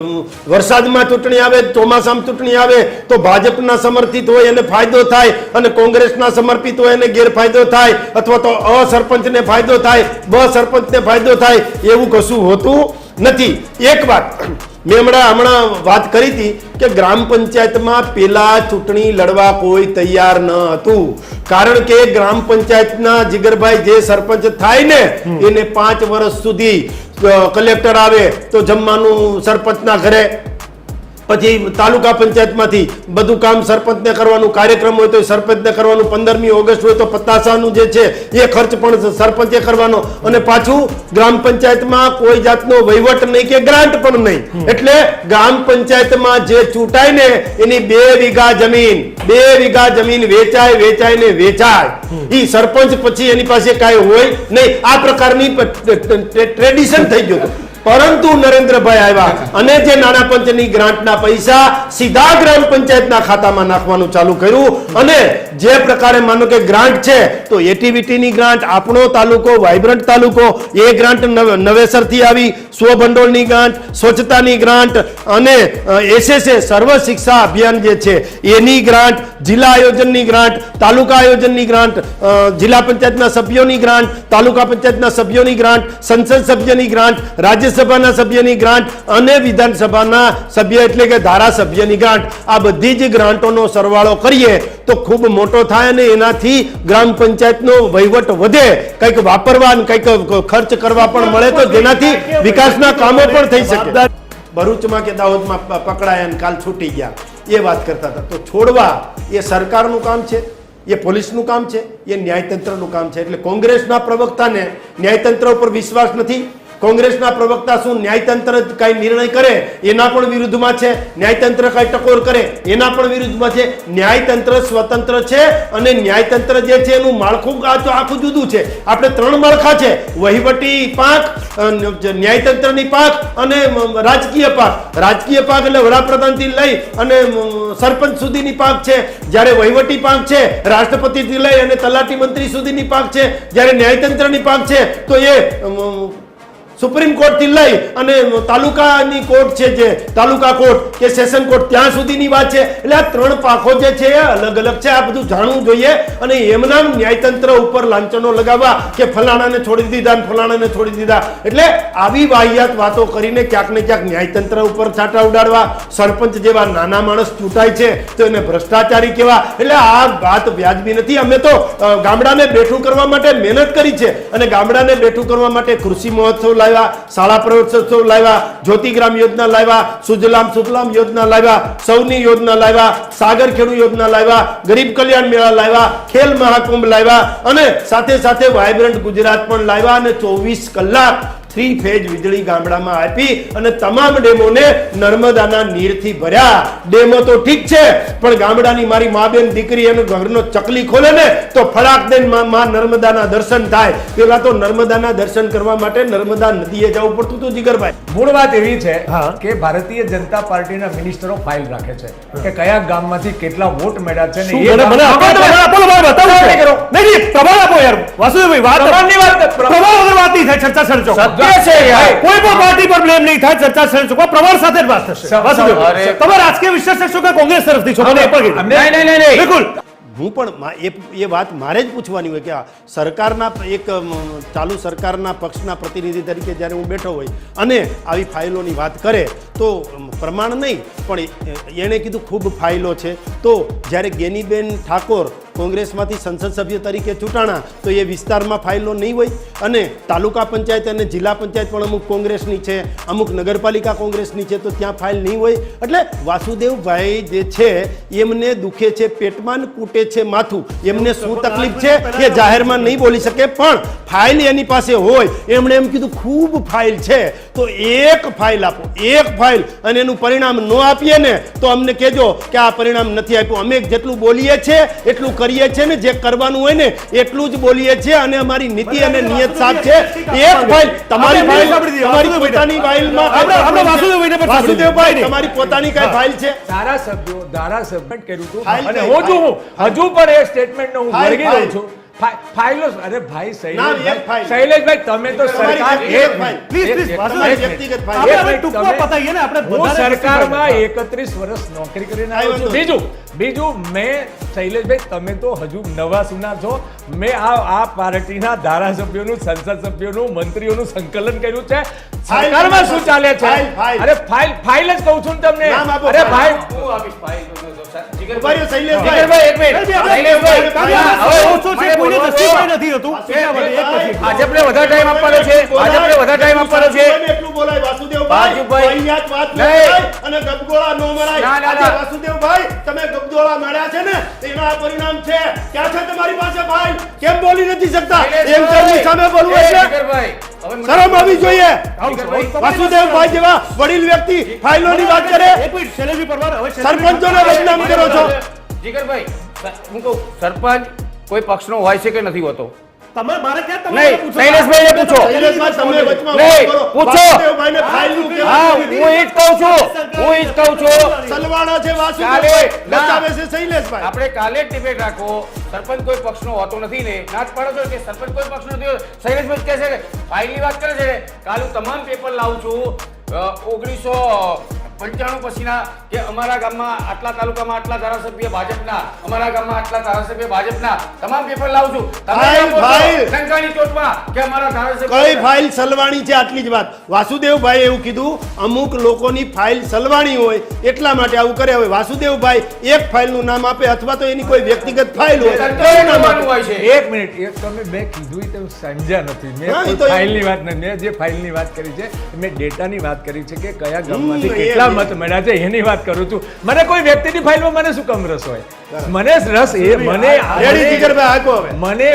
વરસાદમાં ચૂંટણી આવે, ચોમાસામાં ચૂંટણી આવે, તો ભાજપના સમર્થિત હોય એને ફાયદો થાય અને કોંગ્રેસના સમર્પિત હોય એને ગેરફાયદો થાય અથવા તો અસરપંચને ફાયદો થાય બ સરપંચને ફાયદો થાય એવું કશું હોતું નથી. એક વાત મેં હમણાં હમણાં વાત કરી હતી કે ગ્રામ પંચાયતમાં પેલા ચૂંટણી લડવા કોઈ તૈયાર ન હતું. કારણ કે ગ્રામ પંચાયતના જીગરભાઈ જે સરપંચ થાય ને, એને પાંચ વર્ષ સુધી કલેક્ટર આવે તો જમવાનું સરપંચના ઘરે પછી તાલુકા પંચાયતમાંથી બધું કામ સરપંચને કરવાનું કાર્યક્રમ હોય તો સરપંચને કરવાનું પંદરમી ઓગસ્ટ હોય તો પતાસાનું જે છે એ ખર્ચ પણ સરપંચે કરવાનો. અને પાછું ગ્રામ પંચાયતમાં કોઈ જાતનો વહીવટ નહીં કે ગ્રાન્ટ પણ નહીં. એટલે ગ્રામ પંચાયતમાં જે ચૂંટાય ને એની બે વીઘા જમીન બે વીઘા જમીન વેચાય વેચાય ને વેચાય. એ સરપંચ પછી એની પાસે કાંઈ હોય નહીં. આ પ્રકારની ટ્રેડિશન થઈ ગયું હતું. પરંતુ નરેન્દ્રભાઈ આવ્યા અને જે નાણાં પંચની ગ્રાન્ટના પૈસા સીધા ગ્રામ પંચાયતના ખાતામાં નાખવાનું ચાલુ કર્યું. અને જે પ્રકારે માનો કે ગ્રાન્ટ છે, તો એટીવીટીની ગ્રાન્ટ, આપણો તાલુકો વાઇબ્રન્ટ તાલુકો, એ ગ્રાન્ટ નવેસરથી આવી, સ્વભંડોળની ગ્રાન્ટ, સ્વચ્છતાની ગ્રાન્ટ અને એસએસએ, સર્વ શિક્ષા અભિયાન જે છે, એની ગ્રાન્ટ, જિલ્લા આયોજનની ગ્રાન્ટ, તાલુકા આયોજનની ગ્રાન્ટ જિલ્લા પંચાયતના સભ્યોની ગ્રાન્ટ, તાલુકા પંચાયતના સભ્યોની ગ્રાન્ટ, સંસદ સભ્યની ગ્રાન્ટ રાજ્યસભાના સભ્યની ગ્રાન્ટ અને વિધાનસભાના સભ્ય એટલે કે ધારાસભ્યની ગ્રાન્ટ. આ બધી જ ગ્રાન્ટોનો સરવાળો કરીએ તો ખૂબ મોટો થાય અને એનાથી ગ્રામ પંચાયતનો વહીવટ વધે. કંઈક વાપરવા કંઈક ખર્ચ કરવા પણ મળે તો જેનાથી વિકાસના કામો પણ થઈ શકે. ભરૂચમાં કે દાહોદમાં પકડાયા અને કાલ છૂટી ગયા. એ વાત કરતા હતા. તો છોડવા એ સરકારનું કામ છે એ પોલીસનું કામ છે એ ન્યાયતંત્રનું કામ છે. એટલે કોંગ્રેસના પ્રવક્તાને ન્યાયતંત્ર ઉપર વિશ્વાસ નથી કોંગ્રેસના પ્રવક્તા શું ન્યાયતંત્ર કાંઈ નિર્ણય કરે? એના પણ વિરુદ્ધમાં છે. ન્યાયતંત્ર કાંઈ ટકોર કરે? એના પણ વિરુદ્ધમાં છે. ન્યાયતંત્ર સ્વતંત્ર છે અને ન્યાયતંત્ર જે છે એનું માળખું આખું જુદું છે. આપણે ત્રણ માળખા છે. વહીવટી પાંખ ન્યાયતંત્રની પાંખ અને રાજકીય પાંખ રાજકીય પાંખ એટલે વડાપ્રધાનથી લઈ અને સરપંચ સુધીની પાંખ છે. જ્યારે વહીવટી પાંખ છે, રાષ્ટ્રપતિથી લઈ અને તલાટી મંત્રી સુધીની પાંખ છે. જ્યારે ન્યાયતંત્રની પાંખ છે, તો એ સુપ્રીમ કોર્ટથી લઈ અને તાલુકાની કોર્ટ છે જે, તાલુકા કોર્ટ કે સેશન કોર્ટ, ત્યાં સુધીની વાત છે. એટલે આ ત્રણ પાખો જે છે અલગ અલગ છે. આ બધું જાણવું જોઈએ અને એમના ન્યાયતંત્ર ઉપર લાંચનો લગાવવા કે ફલાણાને છોડી દીધા ને ફલાણાને છોડી દીધા. એટલે આવી વાહિયાત વાતો કરીને ક્યાંક ને ક્યાંક ન્યાયતંત્ર ઉપર છાંટા ઉડાડવા, સરપંચ જેવા નાના માણસ ચૂંટાય છે, તો એને ભ્રષ્ટાચારી કેવા એટલે આ વાત વ્યાજબી નથી. અમે તો ગામડાને બેઠું કરવા માટે મહેનત કરી છે અને ગામડાને બેઠું કરવા માટે કૃષિ મહોત્સવ લાવ્યા, શાળા પ્રવેશોત્સવ લાવ્યા, જ્યોતિગ્રામ યોજના લાવ્યા, સુજલામ સુજલામ યોજના લાવ્યા, સૌની યોજના લાવ્યા, સાગર ખેડુ યોજના લાવ્યા, ગરીબ કલ્યાણ મેળા લાવ્યા, ખેલ મહાકુંભ લાવ્યા અને સાથે સાથે વાયબ્રન્ટ ગુજરાત પણ લાવ્યા અને ચોવીસ કલાક થ્રી ફેજ વીજળી ગામડામાં આપી અને તમામ ડેમોને નર્મદાના નીરથી ભર્યા. ડેમો તો ઠીક છે પણ ગામડાની મારી મા બેન દીકરી એનો ઘરનો ચકલી ખોલે ને તો ફળાક દેનમાં નર્મદાના દર્શન થાય. પેલા તો નર્મદાના દર્શન કરવા માટે નર્મદા નદીએ જવું પડતું હતું જીગરભાઈ. મૂળ વાત એવી છે કે ભારતીય જનતા પાર્ટીના મિનિસ્ટરો ફાઇલ રાખે છે કે કયા ગામમાંથી કેટલા વોટ મળ્યા છે ને એ મને આપો મને બતાવો. નહીં પ્રમાણ આપો યાર. વાસુદેવભાઈ વાત. પ્રમાણ વગર વાત નહીં થાય ચર્ચા સર્જો સત્ય છે યાર. કોઈ પણ પાર્ટી પર બ્લેમ નહીં થાય ચર્ચા સર્જો પ્રમાણ સાથે જ વાત થશે. સ- તમે રાજકીય વિશ્લેષક છો કે કોંગ્રેસ તરફથી છો? મને એ પણ નહીં, નહીં, નહીં, નહીં. બિલકુલ. હું પણ એ એ વાત મારે જ પૂછવાની હોય કે આ સરકારના એક ચાલુ સરકારના પક્ષના પ્રતિનિધિ તરીકે જ્યારે હું બેઠો હોય અને આવી ફાઇલોની વાત કરે તો પ્રમાણ નહીં પણ એણે કીધું ખૂબ ફાઇલો છે. તો જ્યારે ગેનીબેન ઠાકોર કોંગ્રેસમાંથી સંસદ સભ્ય તરીકે ચૂંટાણા તો એ વિસ્તારમાં ફાઇલો નહીં હોય. અને તાલુકા પંચાયત અને જિલ્લા પંચાયત પણ અમુક કોંગ્રેસની છે અમુક નગરપાલિકા કોંગ્રેસની છે તો ત્યાં ફાઇલ નહીં હોય. એટલે વાસુદેવભાઈ જે છે એમને દુખે છે પેટમાં કૂટે છે માથું. એમને શું તકલીફ છે એ જાહેરમાં નહીં બોલી શકે પણ ફાઇલ એની પાસે હોય. એમણે એમ કીધું ખૂબ ફાઇલ છે. તો એક ફાઇલ આપો એક ફાઇલ અને એનું પરિણામ ન આપીએ ને તો અમને કહેજો કે આ પરિણામ નથી આપ્યું. અમે જેટલું બોલીએ છીએ એટલું કરીએ છીએ ને જે કરવાનું હોય ને એટલું જ બોલીએ છીએ અને અમારી નીતિ અને નિયત સાફ છે. એક ફાઇલ તમારી ફાઇલ તમારી પોતાની ફાઇલમાં. વાસુદેવભાઈ તમારી પોતાની કઈ ફાઇલ છે? ધારાસભ્યો ધારાસભ્ય કર્યું હતું અને હું હજુ પણ એ સ્ટેટમેન્ટનો હું ફાઇલ, વળગી રહું છું. ફાઇલો અરે ભાઈ. શૈલેષભાઈ શૈલેષભાઈ તમે તો સરકાર. વ્યક્તિગત પતાઈએ ને, આપણે હું સરકારમાં એકત્રીસ વર્ષ નોકરી કરીને આવ્યો છું બીજું બીજું મેં શૈલેષભાઈ તમે તો હજુ નવા સુના છો મેં આ આ પાર્ટીના ધારાસભ્યોનું સંસદ સભ્યોનું મંત્રીઓનું સંકલન કર્યું છે સરકારમાં શું ચાલે છે. અરે ફાઇલ ફાઇલ જ કહું છું ને તમને અરે. ભાઈ ઊભા રહ્યો, શૈલેષભાઈ. જીગરભાઈ, એક મિનિટ. શૈલેષભાઈ, હવે હું ઓછો છે, કોઈને જસ્ટિફાઈ નથી થતું. એટલા માટે એક પછી. ભાજપને વધારે ટાઈમ આપવાનો છે ભાજપને વધારે ટાઈમ આપવાનો છે. વાસુદેવભાઈ એટલું બોલાય, વાસુદેવભાઈ. વાસુભાઈ. વાત નહીં. અને ગબગોળા ન મરાય. આજે વાસુદેવભાઈ, તમે ગબગોળા માર્યા છે ને એના પરિણામ છે. ક્યાં છે તમારી પાસે ભાઈ? કેમ બોલી નથી શકતા? એમ તેમની સામે બોલવું એટલે શરમ આવી જોઈએ વાસુદેવભાઈ જેવા વડીલ વ્યક્તિ ફાઇલોની વાત કરે. સરપંચોને બદનામ કરો છો. જીગરભાઈ હું કહું સરપંચ કોઈ પક્ષનો હોય છે કે નથી હોતો તમે મારે ક્યાં તમે નહીં, શૈલેષભાઈને પૂછો. તમે વચમાં નહીં, પૂછો. વાસુદેવભાઈને ફાઇલનું કહેવાનું હા હું ઈ જ કહું છું હું ઈ જ કહું છું સલવાણા છે ચાલે. વાસુદેવભાઈ ના. છે શૈલેષભાઈ આપણે કાલે ડિબેટ રાખો સરપંચ કોઈ પક્ષનો હોતો નથી ને ના જ પાડો છો કે સરપંચ કોઈ પક્ષનો નથી હોતો. શૈલેષભાઈ કહે છે કે ફાઇલની વાત કરે છે કાલ હું તમામ પેપર લાવું છું ઓગણીસો પંચાણું પછીના કે અમારા ગામમાં આટલા તાલુકામાં આટલા ધારાસભ્ય ભાજપના અમારા ગામમાં આટલા ધારાસભ્ય ભાજપના તમામ પેપર લાવું છું. તમે ફાઇલ, ફાઇલ. ટંકાની ચોટમાં કે અમારા કઈ ફાઇલ સલવાણી છે આટલી જ વાત. વાસુદેવભાઈ એવું કીધું અમુક લોકોની ફાઇલ સલવાણી હોય એટલા માટે આવું કરે. હવે વાસુદેવભાઈ એક ફાઇલનું નામ આપે અથવા તો એની કોઈ વ્યક્તિગત ફાઇલ હોય હોય એક મિનિટ એક તમે મેં કીધું તમે સમજ્યા નથી. મેં ફાઇલની વાત નથી મેં જે ફાઇલની વાત કરી છે મેં ડેટાની વાત કરી છે કે કયા ગામમાંથી એ કેટલા મત મળ્યા છે એની વાત કરું છું. મને કોઈ વ્યક્તિની ફાઇલમાં મને શું કમ રસ હોય મને રસ એ મને મને